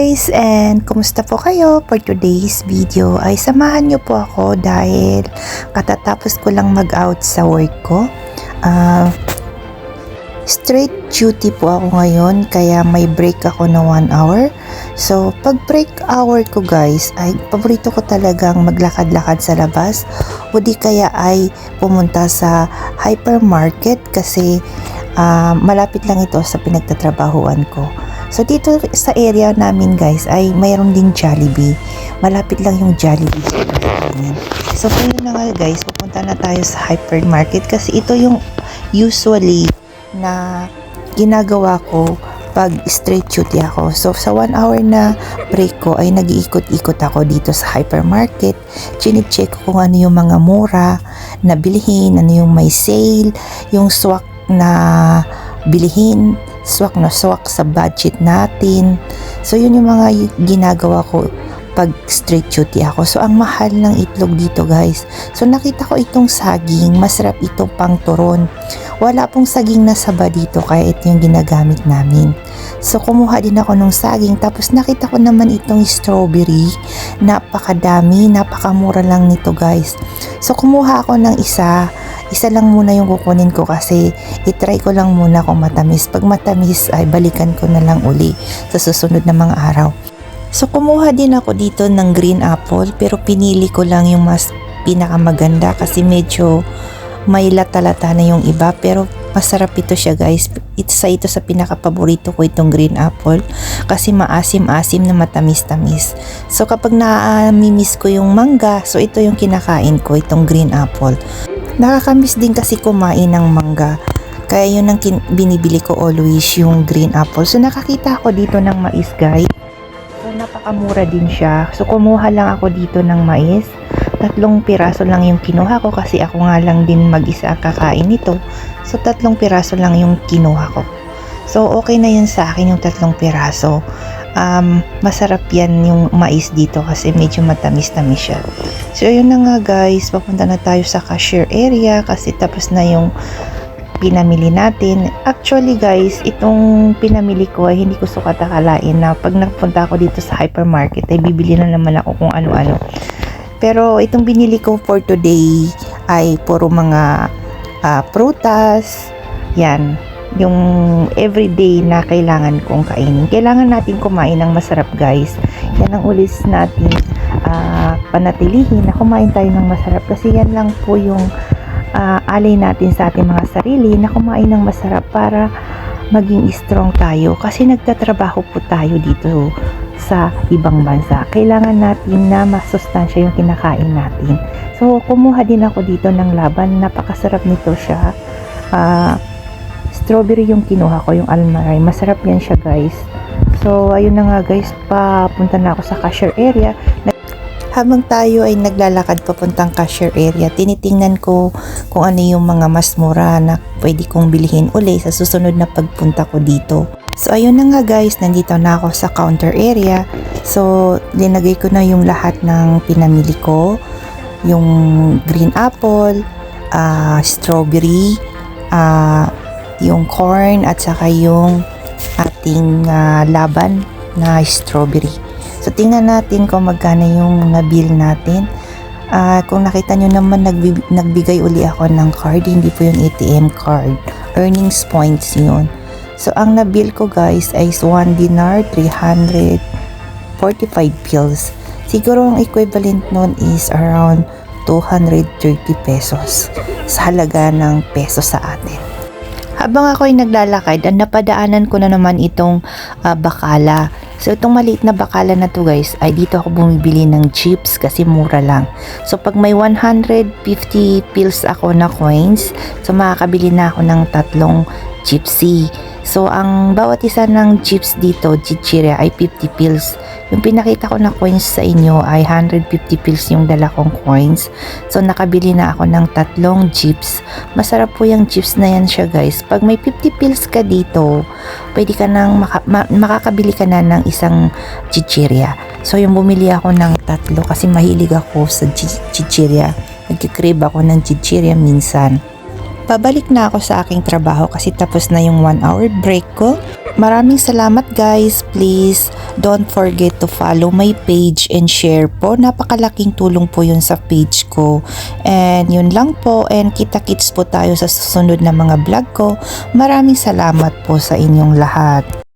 guys and kumusta po kayo for today's video? Ay samahan niyo po ako dahil katatapos ko lang mag out sa work ko. Ah, straight duty po ako ngayon kaya may break ako na 1 hour. So pag break hour ko guys ay paborito ko talagang maglakad-lakad sa labas. O di kaya ay pumunta sa hypermarket kasi ah, malapit lang ito sa pinagtatrabahuan ko So dito sa area namin guys ay mayroon din Jollibee. Malapit lang yung Jollibee. So ngayon na nga guys, pupunta na tayo sa hypermarket kasi ito yung usually na ginagawa ko pag straight duty ako. So sa one hour na break ko ay nag-iikot-ikot ako dito sa hypermarket. Chine-check ko kung ano yung mga mura na bilhin, ano yung may sale, yung swak na bilihin, swak na swak sa budget natin. So yun yung mga ginagawa ko pag straight duty ako. So ang mahal ng itlog dito guys. So nakita ko itong saging, masarap ito pang turon. Wala pong saging na saba dito kaya ito yung ginagamit namin. So kumuha din ako ng saging tapos nakita ko naman itong strawberry. Napakadami, napakamura lang nito guys. So kumuha ako ng isa isa lang muna yung kukunin ko kasi itry ko lang muna kung matamis. Pag matamis ay balikan ko na lang uli sa susunod na mga araw. So kumuha din ako dito ng green apple pero pinili ko lang yung mas pinakamaganda kasi medyo may lata-lata na yung iba pero masarap ito siya guys. Isa ito sa pinakapaborito ko itong green apple kasi maasim-asim na matamis-tamis. So kapag na-miss ko yung mangga, so ito yung kinakain ko, itong green apple. Nakakamiss din kasi kumain ng mangga. Kaya yun ang kin- binibili ko always yung green apple. So nakakita ako dito ng mais guys. So napakamura din siya. So kumuha lang ako dito ng mais. Tatlong piraso lang yung kinuha ko kasi ako nga lang din mag-isa kakain nito. So tatlong piraso lang yung kinuha ko. So okay na yun sa akin yung tatlong piraso. Um, masarap yan yung mais dito kasi medyo matamis-tamis siya. So yun na nga guys, papunta na tayo sa cashier area kasi tapos na yung pinamili natin. Actually guys, itong pinamili ko ay hindi ko sukat akalain na pag napunta ako dito sa hypermarket ay bibili na naman ako kung ano-ano. Pero itong binili ko for today ay puro mga ah, prutas, yan, yung everyday na kailangan kong kainin. Kailangan natin kumain ng masarap guys. Yan ang ulis natin ah, panatilihin na kumain tayo ng masarap kasi yan lang po yung ah, alay natin sa ating mga sarili na kumain ng masarap para maging strong tayo kasi nagtatrabaho po tayo dito sa ibang bansa. Kailangan natin na masustansya yung kinakain natin. So, kumuha din ako dito ng laban. Napakasarap nito siya. Ah, strawberry yung kinuha ko, yung almaray. Masarap yan siya, guys. So, ayun na nga, guys. Papunta na ako sa cashier area. Habang tayo ay naglalakad papuntang cashier area, tinitingnan ko kung ano yung mga mas mura na pwede kong bilhin uli sa susunod na pagpunta ko dito. So ayun na nga guys, nandito na ako sa counter area. So linagay ko na yung lahat ng pinamili ko. Yung green apple, ah, strawberry, ah, yung corn at saka yung ating ah, laban na strawberry. So tingnan natin kung magkano yung nabil natin. Ah, kung nakita nyo naman nagbi- nagbigay uli ako ng card, hindi po yung ATM card. Earnings points yun. So ang nabil ko guys ay 1 dinar 345 pills. Siguro ang equivalent nun is around 230 pesos sa halaga ng peso sa atin. Habang ako ay naglalakad, ang napadaanan ko na naman itong ah, bakala. So itong maliit na bakala na to guys, ay dito ako bumibili ng chips kasi mura lang. So pag may 150 pills ako na coins, so makakabili na ako ng tatlong chipsy. So ang bawat isa ng chips dito, chichirya ay 50 pills. Yung pinakita ko na coins sa inyo ay 150 pills yung dala kong coins. So nakabili na ako ng tatlong chips. Masarap po yung chips na yan siya guys. Pag may 50 pills ka dito, pwede ka nang maka- ma- makakabili ka na ng isang chichirya. So yung bumili ako ng tatlo kasi mahilig ako sa chi- chichirya. Nagkikrib ako ng chichirya minsan. Babalik na ako sa aking trabaho kasi tapos na yung 1 hour break ko. Maraming salamat guys. Please don't forget to follow my page and share po. Napakalaking tulong po yun sa page ko. And yun lang po. And kita-kits po tayo sa susunod na mga vlog ko. Maraming salamat po sa inyong lahat.